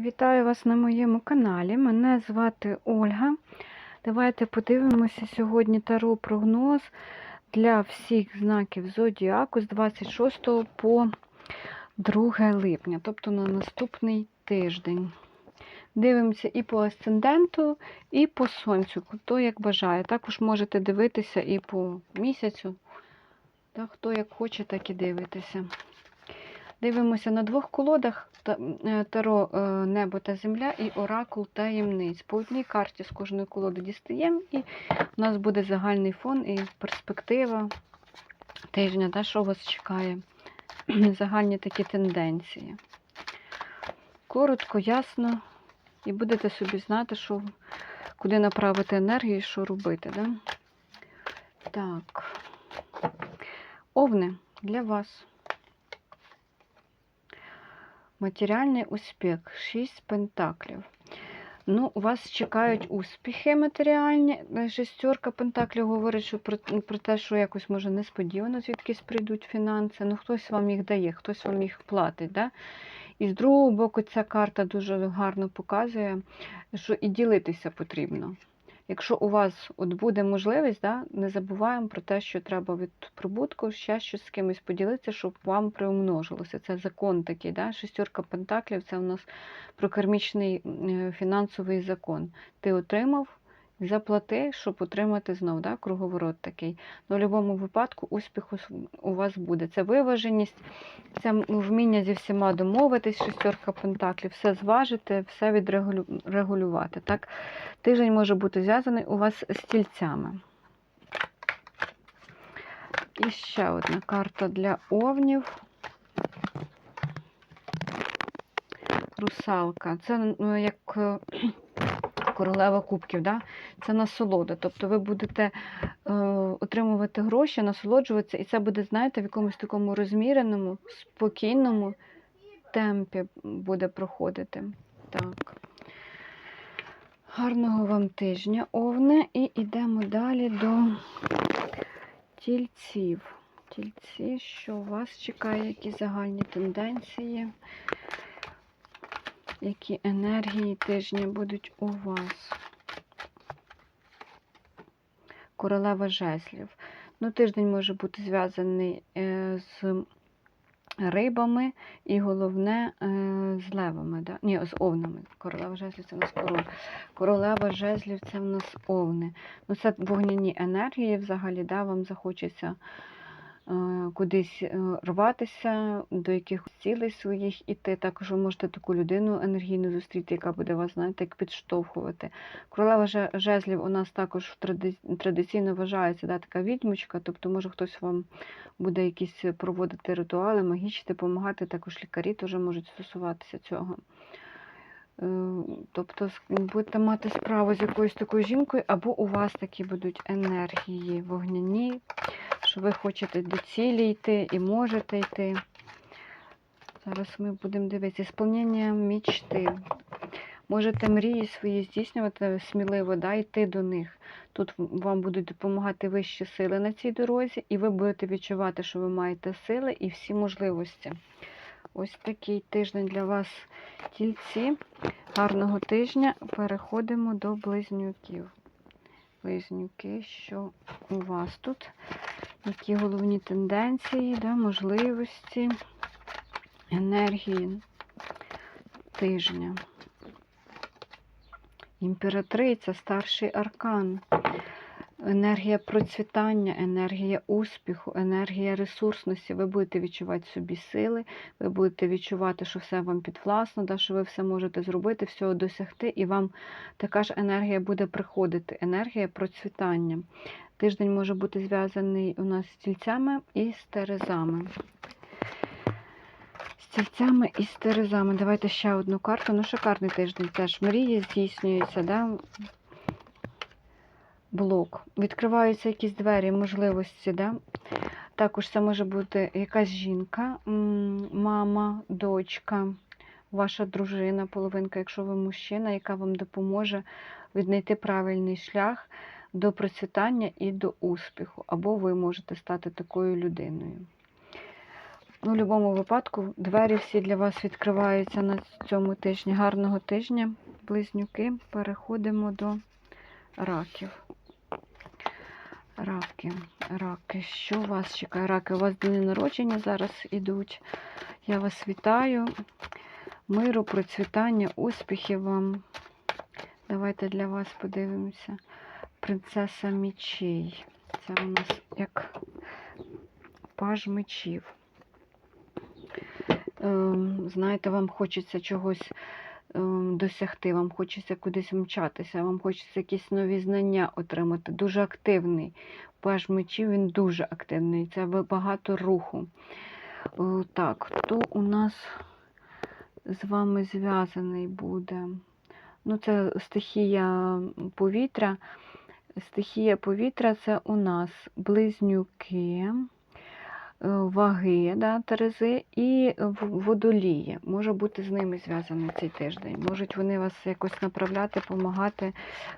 Вітаю вас на моєму каналі. Мене звати Ольга. Давайте подивимося сьогодні таро прогноз для всіх знаків Зодіаку з 26 по 2 липня, тобто на наступний тиждень. Дивимося і по асценденту, і по сонцю, хто як бажає. Також можете дивитися і по місяцю. Та, хто як хоче, так і дивитися. Дивимося на двох колодах е, Таро е, Небо та Земля і Оракул таємниць. По одній карті з кожної колоди дістаємо, і у нас буде загальний фон і перспектива тижня, да, що вас чекає. Загальні такі тенденції. Коротко, ясно, і будете собі знати, що, куди направити енергію і що робити. Да? Так. Овни для вас. Матеріальний успіх, 6 пентаклів. Ну, у вас чекають успіхи матеріальні. Шестерка пентаклів говорить що про, про те, що якось може несподівано звідкись прийдуть фінанси. Ну, хтось вам їх дає, хтось вам їх платить. Да? І з другого боку, ця карта дуже гарно показує, що і ділитися потрібно. Якщо у вас от буде можливість, да, не забуваємо про те, що треба від прибутку ще щось з кимось поділитися, щоб вам приумножилося. Це закон такий. Да? Шестерка пентаклів це у нас про кармічний е, фінансовий закон. Ти отримав, заплати, щоб отримати знов. Да? Круговорот такий. Ну, в будь-якому випадку успіх у вас буде. Це виваженість, це вміння зі всіма домовитись, шестерка пентаклів, все зважити, все відрегулювати. Так? Тиждень може бути зв'язаний у вас з тільцями. І ще одна карта для овнів. Русалка. Це ну, як королева кубків, да? це насолода. Тобто ви будете е, отримувати гроші, насолоджуватися, і це буде, знаєте, в якомусь такому розміреному, спокійному темпі буде проходити. Так. Гарного вам тижня, Овне, і йдемо далі до тільців. Тільці, що вас чекає, які загальні тенденції, які енергії тижня будуть у вас. Королева жезлів. Ну, тиждень може бути зв'язаний е, з рибами і головне е, з левами. Да? Ні, з овнами. Королева жезлів це в нас король. Королева жезлів це в нас овни. Ну, це вогняні енергії взагалі, да, вам захочеться кудись е, рватися, до якихось цілей своїх іти. Також ви можете таку людину енергійну зустріти, яка буде вас, знаєте, як підштовхувати. Королева жезлів у нас також традиційно вважається да, така відьмочка, тобто може хтось вам буде якісь проводити ритуали, магічні, допомагати, також лікарі теж можуть стосуватися цього. Е, Тобто будете мати справу з якоюсь такою жінкою, або у вас такі будуть енергії вогняні, що ви хочете до цілі йти і можете йти. Зараз ми будемо дивитися. Сповнення мічти. Можете мрії свої здійснювати сміливо, да, йти до них. Тут вам будуть допомагати вищі сили на цій дорозі, і ви будете відчувати, що ви маєте сили і всі можливості. Ось такий тиждень для вас, тільці. Гарного тижня. Переходимо до близнюків. Близнюки, що у вас тут? Які головні тенденції, да, можливості, енергії тижня. Імператриця, старший аркан, енергія процвітання, енергія успіху, енергія ресурсності. Ви будете відчувати собі сили, ви будете відчувати, що все вам підвласно, да, що ви все можете зробити, всього досягти, і вам така ж енергія буде приходити, енергія процвітання. Тиждень може бути зв'язаний у нас з тільцями і з терезами. З і з. Давайте ще одну карту. Ну, шикарний тиждень теж. Мрії здійснюються, да? Блок. Відкриваються якісь двері, можливості. Да? Також це може бути якась жінка, мама, дочка, ваша дружина, половинка, якщо ви мужчина, яка вам допоможе віднайти правильний шлях до процвітання і до успіху. Або ви можете стати такою людиною. Ну, в будь-якому випадку двері всі для вас відкриваються на цьому тижні. Гарного тижня, близнюки. Переходимо до раків. Раки, раки. Що вас чекає? Раки, у вас дні народження зараз ідуть. Я вас вітаю. Миру, процвітання, успіхів вам. Давайте для вас подивимося. Принцеса мечей. Це у нас як паж мечів. Ем, знаєте, вам хочеться чогось досягти, вам хочеться кудись мчатися, вам хочеться якісь нові знання отримати. Дуже активний. Паж мечів він дуже активний. Це багато руху. Так, хто у нас з вами зв'язаний буде? Ну, це стихія повітря. Стихія повітря це у нас близнюки, ваги, да, терези і в- водолії. Може бути з ними зв'язаний цей тиждень. Можуть вони вас якось направляти, допомагати,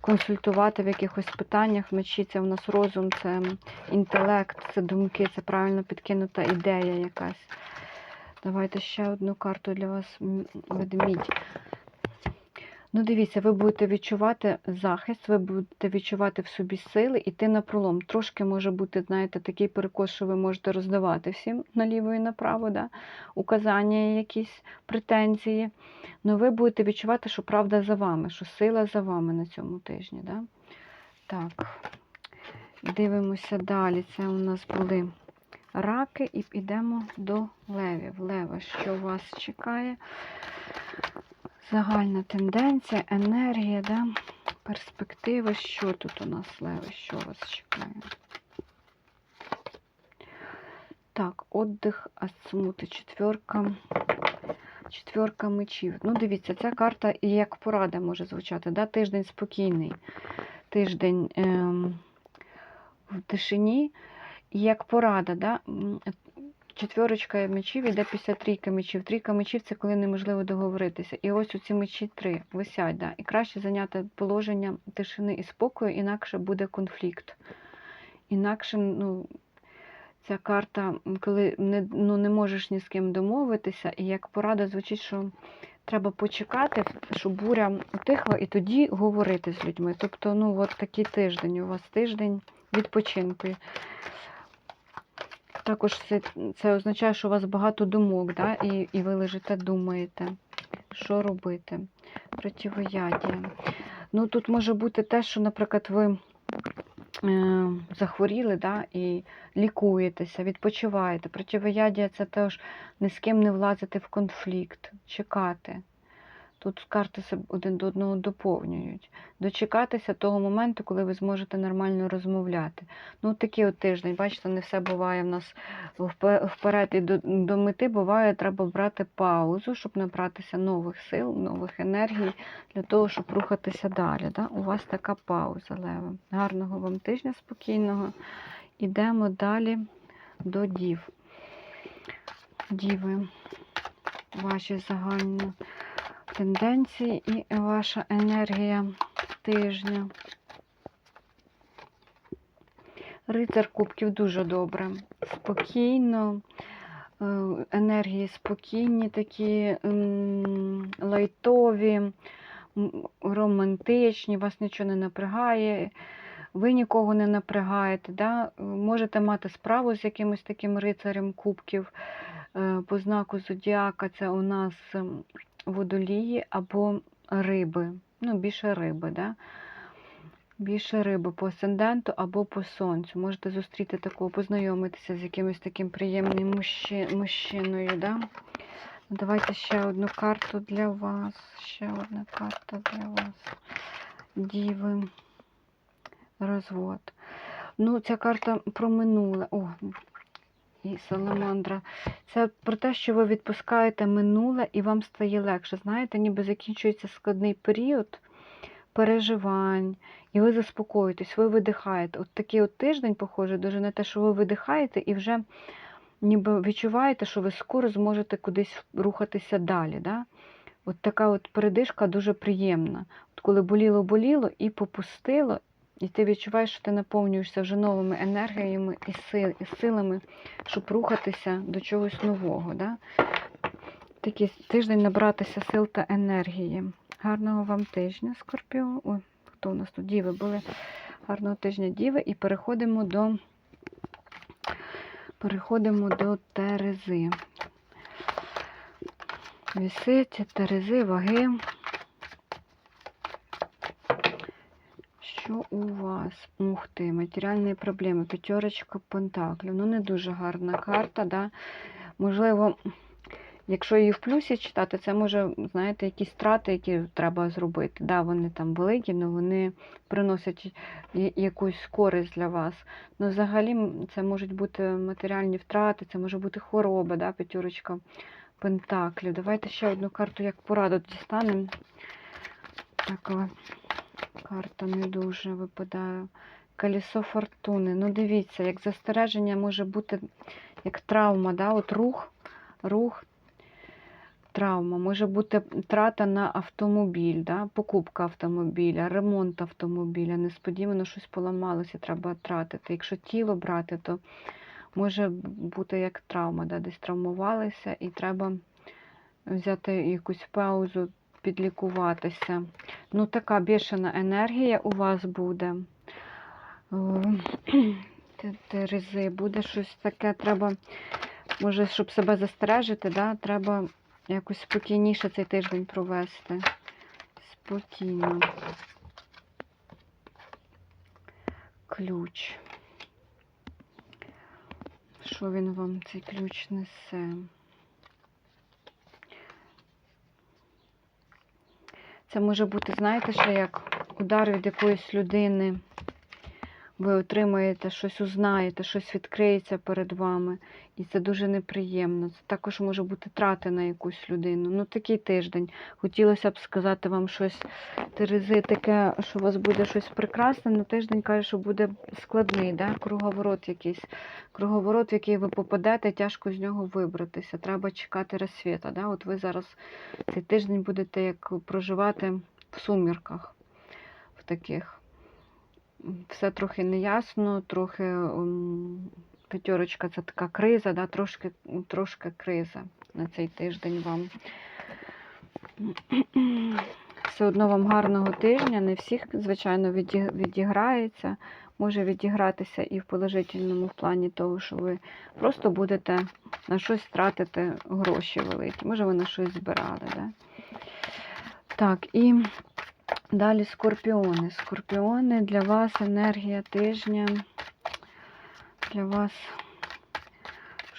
консультувати в якихось питаннях. Вночі це у нас розум, це інтелект, це думки, це правильно підкинута ідея якась. Давайте ще одну карту для вас. Ведмідь. Ну, дивіться, ви будете відчувати захист, ви будете відчувати в собі сили, іти на пролом. Трошки може бути, знаєте, такий перекос, що ви можете роздавати всім наліво і направо, да? указання, якісь претензії. Ну, ви будете відчувати, що правда за вами, що сила за вами на цьому тижні. Да? Так, дивимося далі. Це у нас були раки, і йдемо до левів. Лева, що вас чекає? Загальна тенденція, енергія, да? перспектива. Що тут у нас, Леви? Що вас чекає? Так, отдих, асмути, четверка. Четверка мечів. Ну, дивіться, ця карта як порада може звучати. Да? Тиждень спокійний, тиждень ем, в тишині. Як порада, да? Четверочка мечів іде після трійки мечів. Трійка мечів це коли неможливо договоритися. І ось оці мечі три висять. Да? І краще зайняти положення тишини і спокою, інакше буде конфлікт. Інакше, ну, ця карта, коли не, ну, не можеш ні з ким домовитися, і як порада звучить, що треба почекати, щоб буря утихла, і тоді говорити з людьми. Тобто, ну, от такий тиждень. У вас тиждень відпочинку. Також це, це означає, що у вас багато думок, да? і, і ви лежите, думаєте, що робити. Противоядія. Ну, тут може бути те, що, наприклад, ви е, захворіли да? і лікуєтеся, відпочиваєте. Противоядія це теж ні з ким не влазити в конфлікт, чекати. Тут карти один до одного доповнюють. Дочекатися того моменту, коли ви зможете нормально розмовляти. Ну, такий от тиждень, бачите, не все буває в нас вперед і до, до мети. Буває, треба брати паузу, щоб набратися нових сил, нових енергій для того, щоб рухатися далі. Да? У вас така пауза, Лева. Гарного вам тижня спокійного. Ідемо далі до дів. Діви, ваші загальні тенденції і ваша енергія тижня. Рицар кубків дуже добре. Спокійно, е, енергії спокійні, такі лайтові, романтичні, вас нічого не напрягає, ви нікого не напрягаєте. Да? Можете мати справу з якимось таким рицарем кубків е, по знаку зодіака. Це у нас водолії або риби. Ну, більше риби, да? Більше риби по асценденту або по сонцю. Можете зустріти такого, познайомитися з якимось таким приємним мужчи- мужчиною. Да? Ну, Давайте ще одну карту для вас. Ще одна карта для вас. Діви. Розвод. Ну, ця карта про минуле. О, і саламандра. Це про те, що ви відпускаєте минуле і вам стає легше. Знаєте, ніби закінчується складний період переживань, і ви заспокоїтесь, ви видихаєте. От такий от тиждень, похоже, дуже на те, що ви видихаєте і вже ніби відчуваєте, що ви скоро зможете кудись рухатися далі. Да? От така от передишка дуже приємна. От коли боліло-боліло і попустило, І ти відчуваєш, що ти наповнюєшся вже новими енергіями і, сил, і силами, щоб рухатися до чогось нового. Да? Такий тиждень набратися сил та енергії. Гарного вам тижня, Скорпіо. Ой, хто у нас тут? Діви були. Гарного тижня Діви. І переходимо до переходимо до Терези. Віситі, Терези, ваги. Що у вас? Ух ти, матеріальні проблеми, п'ятерочка пентаклів. Ну, не дуже гарна карта, да? Можливо, якщо її в плюсі читати, це може, знаєте, якісь страти, які треба зробити. Да, вони там великі, але вони приносять якусь користь для вас. Ну, взагалі, це можуть бути матеріальні втрати, це може бути хвороба, да, п'ятерочка пентаклів. Давайте ще одну карту як пораду дістанемо. Така карта не дуже випадає. Колесо фортуни. Ну, дивіться, як застереження може бути як травма, да? От рух, рух, травма. Може бути трата на автомобіль, да? покупка автомобіля, ремонт автомобіля. Несподівано щось поламалося, треба тратити. Якщо тіло брати, то може бути як травма, да? десь травмувалися і треба взяти якусь паузу, підлікуватися. Ну, така бішена енергія у вас буде. Терези, буде щось таке, треба, може, щоб себе застережити, да? треба якось спокійніше цей тиждень провести. Спокійно. Ключ. Що він вам цей ключ несе? Це може бути, знаєте, що як удар від якоїсь людини. Ви отримаєте щось, узнаєте, щось відкриється перед вами. І це дуже неприємно. Це також може бути трати на якусь людину. Ну, такий тиждень. Хотілося б сказати вам щось Терези, таке, що у вас буде щось прекрасне, але тиждень каже, що буде складний, да? круговорот якийсь. Круговорот, в який ви попадете, тяжко з нього вибратися. Треба чекати розсвіта. Да? От ви зараз цей тиждень будете як проживати в сумірках в таких. Все трохи неясно, трохи п'ятерочка це така криза, да? трошки, трошки криза на цей тиждень вам. Все одно вам гарного тижня. Не всіх, звичайно, відіграється. Може відігратися і в положительному плані того, що ви просто будете на щось тратити гроші великі. Може, ви на щось збирали. Да? Так, і далі скорпіони. Скорпіони для вас енергія тижня. Для вас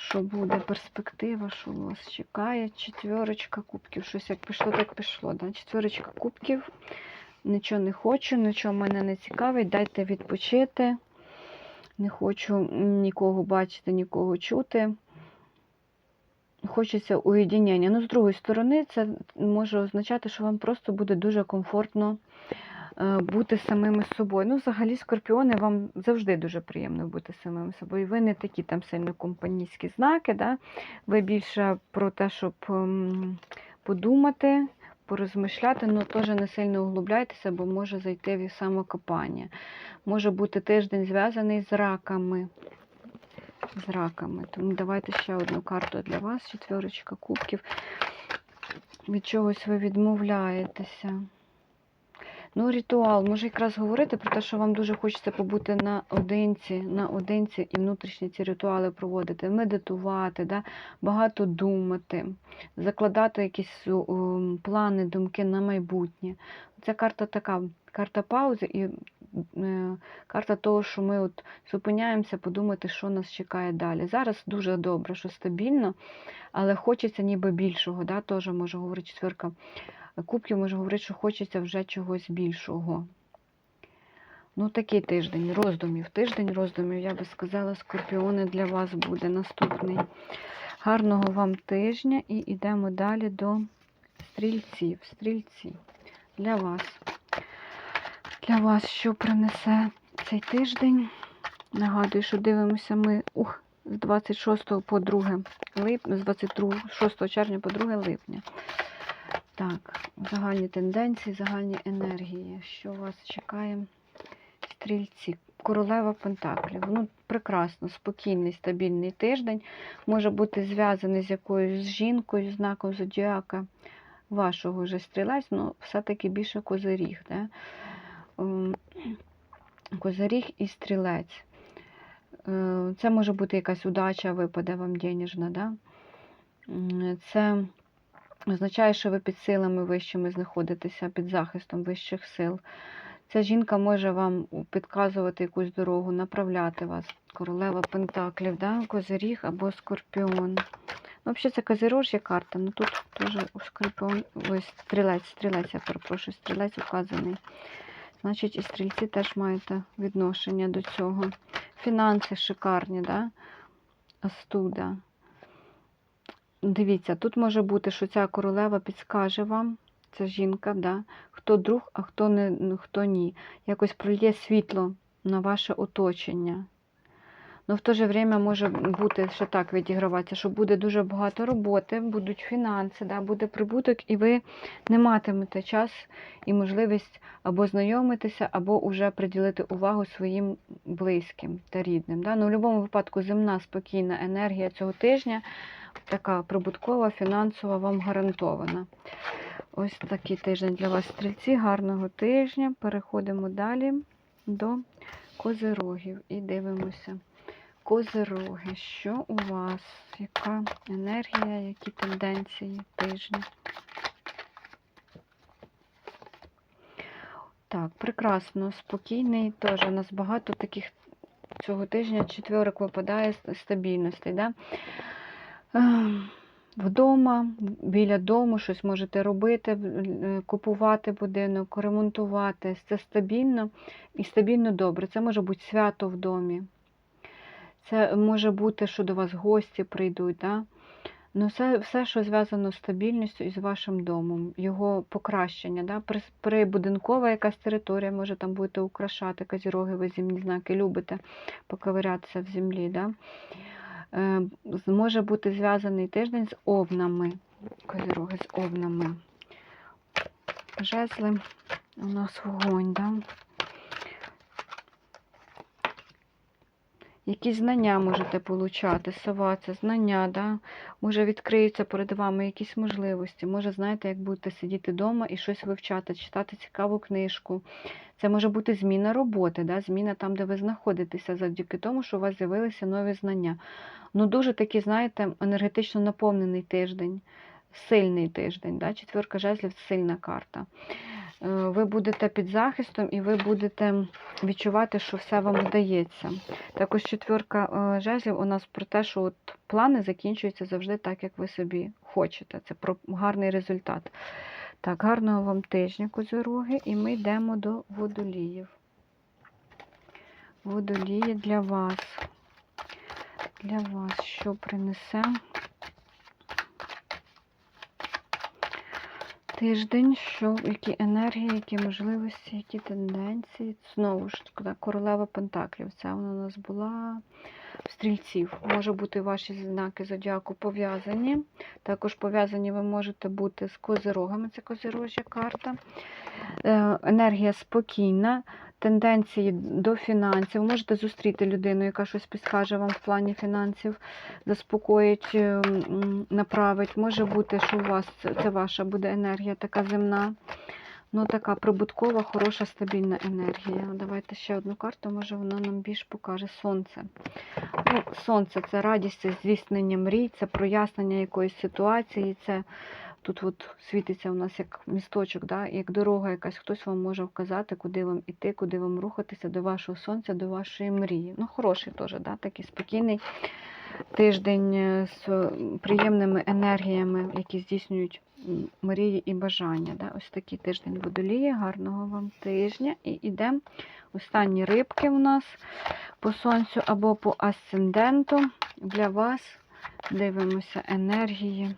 що буде перспектива, що вас чекає? Четверочка кубків. Щось як пішло, так пішло. Да? Четверочка кубків. Нічого не хочу, нічого мене не цікавить. Дайте відпочити. Не хочу нікого бачити, нікого чути. Хочеться уєдинення. Ну, з другої сторони, це може означати, що вам просто буде дуже комфортно е, бути самими собою. Ну, взагалі, скорпіони, вам завжди дуже приємно бути самими собою. Ви не такі там сильно компанійські знаки, да? ви більше про те, щоб ем, подумати, порозмишляти, але теж не сильно углубляйтеся, бо може зайти в самокопання. Може бути тиждень зв'язаний з раками. З раками. Тому давайте ще одну карту для вас. Четверочка кубків. Від чогось ви відмовляєтеся. Ну, ритуал. Може якраз говорити про те, що вам дуже хочеться побути наодинці, наодинці і внутрішні ці ритуали проводити, медитувати, да? багато думати, закладати якісь ем, плани, думки на майбутнє. Ця карта така, карта паузи і карта того, що ми от зупиняємося подумати, що нас чекає далі. Зараз дуже добре, що стабільно, але хочеться ніби більшого. Да? Теж може говорити четвірка кубків, може говорити, що хочеться вже чогось більшого. Ну, такий тиждень роздумів. Тиждень роздумів, я би сказала, скорпіони для вас буде наступний. Гарного вам тижня і йдемо далі до стрільців. Стрільці для вас. Для вас що принесе цей тиждень? Нагадую, що дивимося ми ух, з 26 по 2 липня, з 26 червня по 2 липня. Так, загальні тенденції, загальні енергії. Що вас чекає стрільці. Королева Пентаклів. Ну, прекрасно, спокійний, стабільний тиждень. Може бути зв'язаний з якоюсь жінкою, знаком зодіака вашого вже стрілець, ну, все-таки більше козиріг. Да? Ем, Козиріг і стрілець. Е, Це може бути якась удача, випаде вам денежна. Да? Це означає, що ви під силами вищими знаходитеся, під захистом вищих сил. Ця жінка може вам підказувати якусь дорогу, направляти вас. Королева Пентаклів, да? Козиріг або Скорпіон. Ну, взагалі, це Козирожжя карта, ну тут теж Скорпіон, ось стрілець, стрілець, я перепрошую, стрілець указаний. Значить, і стрільці теж маєте відношення до цього. Фінанси шикарні, да? Астуда. Дивіться, тут може бути, що ця королева підскаже вам, ця жінка, да? хто друг, а хто, не, хто ні. Якось прольє світло на ваше оточення. Ну, в то же время може бути, що так відіграватися, що буде дуже багато роботи, будуть фінанси, да, буде прибуток, і ви не матимете час і можливість або знайомитися, або вже приділити увагу своїм близьким та рідним. Да. Ну, в будь-якому випадку земна спокійна енергія цього тижня, така прибуткова, фінансова, вам гарантована. Ось такий тиждень для вас, стрільці. Гарного тижня. Переходимо далі до козирогів і дивимося. Козироги, що у вас? Яка енергія, які тенденції тижня? Так, прекрасно, спокійний теж. У нас багато таких цього тижня четверок випадає стабільності. Да? Ем, Вдома, біля дому щось можете робити, е, купувати будинок, ремонтувати. Це стабільно і стабільно добре. Це може бути свято в домі. Це може бути, що до вас гості прийдуть. Да? Ну, все, все, що зв'язано з стабільністю і з вашим домом, його покращення. Да? При- Прибудинкова якась територія, може там будете украшати козіроги, ви зімні знаки любите поковирятися в землі. Да? Е, може бути зв'язаний тиждень з овнами. Козіроги з овнами. Жезли у нас вогонь. Да? Якісь знання можете получати, сова, знання, да? може відкриються перед вами якісь можливості. Може, знаєте, як будете сидіти вдома і щось вивчати, читати цікаву книжку. Це може бути зміна роботи, да? зміна там, де ви знаходитеся, завдяки тому, що у вас з'явилися нові знання. Ну, дуже такий, знаєте, енергетично наповнений тиждень, сильний тиждень. Да? Четверка жезлів сильна карта. Е, Ви будете під захистом і ви будете відчувати, що все вам вдається. Також четверка е, жезлів у нас про те, що от плани закінчуються завжди так, як ви собі хочете. Це про гарний результат. Так, гарного вам тижня, козороги, і ми йдемо до водоліїв. Водолії для вас. Для вас що принесе тиждень, що, які енергії, які можливості, які тенденції. Знову ж таки, королева Пентаклів. Це вона у нас була в стрільців. Може бути ваші знаки зодіаку пов'язані. Також пов'язані ви можете бути з козирогами, це козирожя карта. Е, Енергія спокійна, тенденції до фінансів. Можете зустріти людину, яка щось підскаже вам в плані фінансів, заспокоїть, е, направить. Може бути, що у вас це ваша буде енергія така земна. Ну, така прибуткова, хороша, стабільна енергія. Давайте ще одну карту, може вона нам більш покаже сонце. Ну, сонце це радість, це здійснення мрій, це прояснення якоїсь ситуації. Це тут от світиться у нас як місточок, да? як дорога якась, хтось вам може вказати, куди вам іти, куди вам рухатися, до вашого сонця, до вашої мрії. Ну, хороший теж, да? такий спокійний тиждень е, з приємними енергіями, які здійснюють мрії і бажання. Да? Ось такий тиждень водоліє. Гарного вам тижня. І йдемо. Останні рибки у нас по сонцю або по асценденту. Для вас дивимося енергії,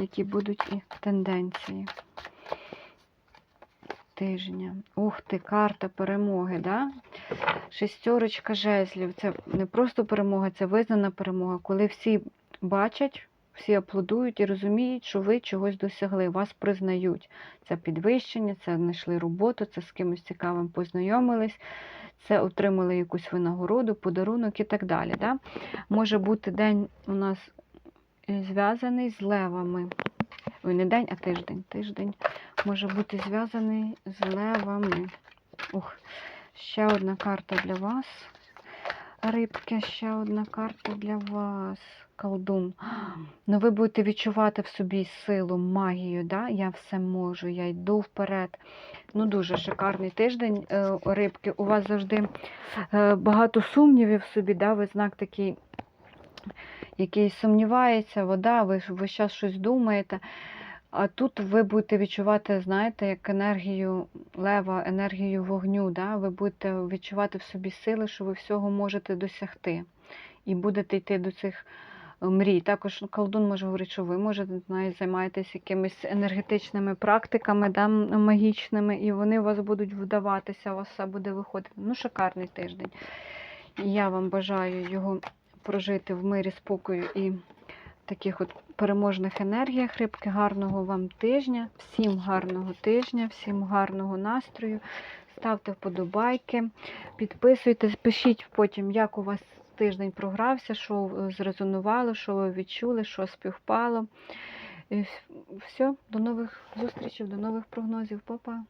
які будуть і тенденції тижня. Ух ти, карта перемоги, да? Шестерочка жезлів. Це не просто перемога, це визнана перемога, коли всі бачать, всі аплодують і розуміють, що ви чогось досягли, вас признають. Це підвищення, це знайшли роботу, це з кимось цікавим познайомились. це отримали якусь винагороду, подарунок і так далі. Да? Може бути день у нас зв'язаний з левами. Ой, не день, а тиждень. Тиждень може бути зв'язаний з левами. Ух, ще одна карта для вас. Рибки, ще одна карта для вас. Колдун. Ну, ви будете відчувати в собі силу, магію, да? я все можу, я йду вперед. Ну, дуже шикарний тиждень, е, рибки. У вас завжди е, багато сумнівів в собі, да? ви знак такий, який сумнівається, вода, ви, ви зараз щось думаєте. А тут ви будете відчувати, знаєте, як енергію лева, енергію вогню. Да? Ви будете відчувати в собі сили, що ви всього можете досягти. І будете йти до цих е, мрій. Також колдун може говорити, що ви можете знаєте, займаєтесь якимись енергетичними практиками да, магічними, і вони у вас будуть вдаватися, у вас все буде виходити. Ну, шикарний тиждень. І я вам бажаю його прожити в мирі, спокою і таких от переможних енергіях рибки. Гарного вам тижня, всім гарного тижня, всім гарного настрою. Ставте вподобайки, підписуйтесь, пишіть потім, як у вас тиждень програвся, що е, зрезонувало, що ви відчули, що співпало. І Все, до нових зустрічей, до нових прогнозів. Па-па!